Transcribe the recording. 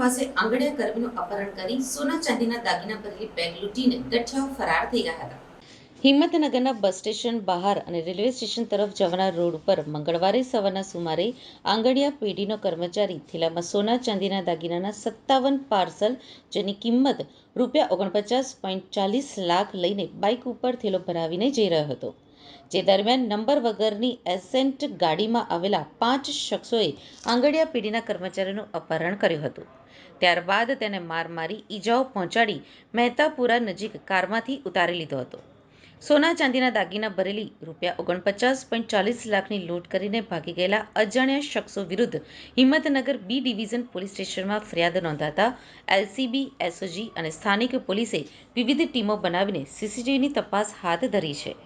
પાસે આંગણિયા કર્મીનું અપહરણ કરી સોના ચાંદીના દાગીના ભરેલી બેગ લૂંટીને ગઠિયાઓ ફરાર થઈ ગયા હતા. હિંમતનગરના બસ સ્ટેશન બહાર અને રેલવે સ્ટેશન તરફ જવાના રોડ ઉપર મંગળવારે સવારના સુમારે આંગણિયા પેઢીનો કર્મચારી થેલામાં સોના ચાંદીના દાગીનાના સત્તાવન પાર્સલ જેની કિંમત રૂપિયા ઓગણપચાસ પોઈન્ટ ચાલીસ લાખ લઈને બાઇક ઉપર થેલો ભરાવીને જઈ રહ્યો હતો. જે દરમિયાન નંબર વગરની એસેન્ટ ગાડીમાં આવેલા પાંચ શખ્સોએ આંગડિયા પીઢીના કર્મચારીનું અપહરણ કર્યું હતું. ત્યારબાદ તેને માર મારી ઈજાઓ પહોંચાડી મહેતાપુરા નજીક કારમાંથી ઉતારી લીધો હતો. સોના ચાંદીના દાગીના ભરેલી રૂપિયા ઓગણપચાસ પોઈન્ટ ચાલીસ લાખની લૂંટ કરીને ભાગી ગયેલા અજાણ્યા શખ્સો વિરુદ્ધ હિંમતનગર બી ડિવિઝન પોલીસ સ્ટેશનમાં ફરિયાદ નોંધાતા એલસીબી, એસઓજી અને સ્થાનિક પોલીસે વિવિધ ટીમો બનાવીને સીસીટીવીની તપાસ હાથ ધરી છે.